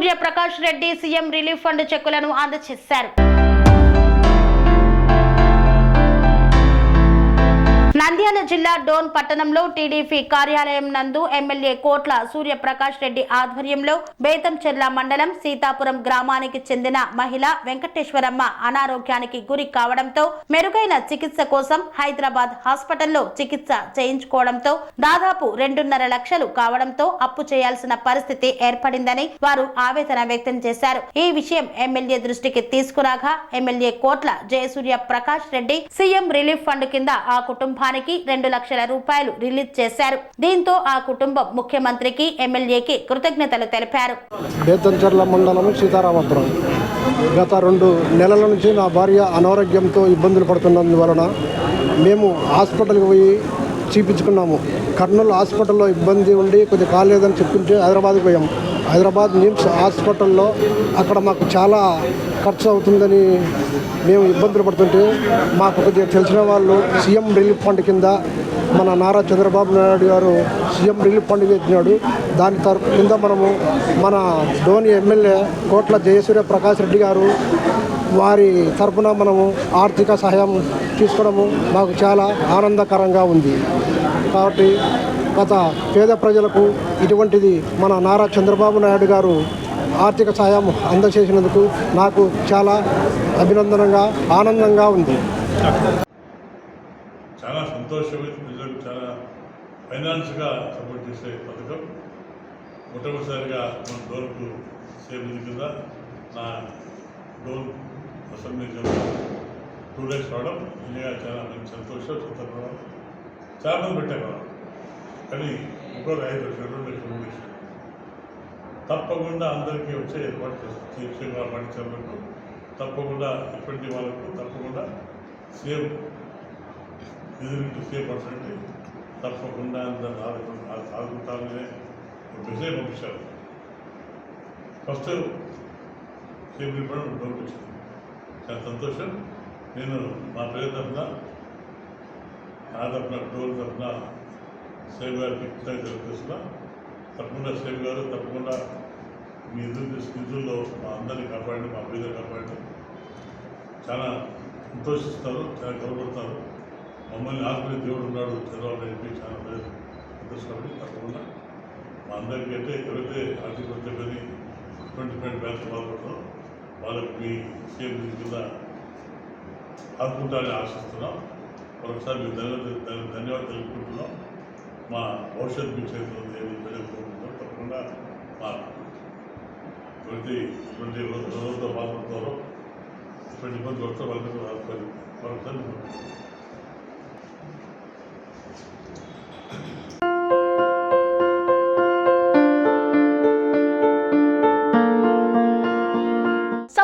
Kotla Surya Prakash Reddy CM relief fund చెక్కులను అందజేశారు నంద్యాల జిల్లా డోన్ పట్టణంలో టీడీపీ కార్యాలయం నందు ఎమ్మెల్యే కోట్ల సూర్యప్రకాష్ రెడ్డి ఆధ్వర్యంలో బేతంచెర్ల మండలం సీతాపురం గ్రామానికి చెందిన మహిళ వెంకటేశ్వరమ్మ అనారోగ్యానికి గురి కావడంతో మెరుగైన చికిత్స కోసం హైదరాబాద్ హాస్పిటల్లో చికిత్స చేయించుకోవడంతో దాదాపు రెండున్నర లక్షలు కావడంతో అప్పు చేయాల్సిన పరిస్థితి ఏర్పడిందని వారు ఆవేదన వ్యక్తం చేశారు. ఈ విషయం ఎమ్మెల్యే దృష్టికి తీసుకురాగా MLA Kotla Jayasurya Prakash Reddy CM relief fund కింద ఆ కుటుంబానికి రెండు లక్షల రూపాయలు రిలీజ్ చేశారు. దీంతో ఆ కుటుంబం ముఖ్యమంత్రికి ఎమ్మెల్యేకి కృతజ్ఞతలు తెలిపారు. బేతంచెర్ల మండలం సీతారామపురం. గత రెండు నెలల నుంచి నా భార్య అనారోగ్యంతో ఇబ్బందులు పడుతున్నందువలన మేము హాస్పిటల్కి పోయి చూపించుకున్నాము. కర్నూలు హాస్పిటల్లో ఇబ్బంది ఉండి కొద్దిగా కాలేదని చెప్పింటే హైదరాబాద్కి పోయాం. హైదరాబాద్ నిమ్స్ హాస్పిటల్లో అక్కడ మాకు చాలా ఖర్చు అవుతుందని మేము ఇబ్బందులు పడుతుంటే మాకు కొద్దిగా తెలిసిన వాళ్ళు సీఎం రిలీఫ్ ఫండ్ కింద మన నారా చంద్రబాబు నాయుడు గారు సీఎం రిలీఫ్ ఫండ్ ఇచ్చినాడు దాని తరపు కింద మనము మన ధోని ఎమ్మెల్యే కోట్ల జయసూర్య ప్రకాష్ రెడ్డి గారు వారి తరపున మనము ఆర్థిక సహాయం తీసుకోవడము మాకు చాలా ఆనందకరంగా ఉంది. కాబట్టి గత పేద ప్రజలకు ఇటువంటిది మన నారా చంద్రబాబు నాయుడు గారు ఆర్థిక సాయం అందజేసినందుకు నాకు చాలా అభినందనంగా ఆనందంగా ఉంది. చాలా సంతోషం ప్రజలకు చాలా ఫైనాన్స్గా సపోర్ట్ చేసే పథకం. మొట్టమొదటిసారిగా మన డోర్కు సేమ్ కింద నా డోర్ అసెంబ్లీ టూ డేస్ రావడం. నిజంగా చాలా మంచి సంతోషం సంతర్పణం చాలా పెట్టేవారు కానీ ఇంకొక ఐదు లక్షలు రెండు లక్షలు మూడు లక్షలు తప్పకుండా అందరికీ వచ్చే ఏర్పాటు చేస్తుంది ముఖ్యంగా పాఠశాలకు తప్పకుండా ఇటువంటి వాళ్ళకు తప్పకుండా సేమ్ ఎదురు సేమ్ పర్సెంట్ తప్పకుండా అందరు ఆదుకుంటామనే మెసేజ్ పంపించారు. ఫస్ట్ సేమ్ రిపోర్ట్ పంపించారు చాలా సంతోషం. నేను మా పేరు తరఫున నా తరఫున డోర్ తరఫున సేవ్ గారికి కృతజ్ఞతలు తెలుస్తున్నా తప్పకుండా సేవ్ గారు తప్పకుండా మీ ఎదురు నిధుల్లో మా అందరినీ కాపాడండి మా పేద కాపాడండి. చాలా సంతోషిస్తారు చాలా గర్వపడతారు. మమ్మల్ని ఆత్మీయ దేవుడు ఉన్నాడు తెలవాలని నాయుడు చాలా పేరు సంతోషపడి తప్పకుండా మా అందరికీ అయితే ఎవరైతే ఆర్థిక వచ్చేదని ట్వంటీ పాయింట్ బ్యాంక్ బాధపడతారో వాళ్ళకి మీ సేమ్ కింద ఆదుకుంటారని ఆశిస్తున్నాం. ఒకసారి మీకు ధన్యవాదాలు ధన్యవాదాలు తెలుపుకుంటున్నాం. మా భవిష్యత్ మీ చేతిలో ఉంది అని తెలియజేసుకుంటున్నాం తప్పకుండా మా ప్రతి ఇటువంటి రోజులతో బాధపడతారో ఇటువంటి ఇబ్బంది వస్తే వాళ్ళకి ఆదుకోవాలి మరొకసారి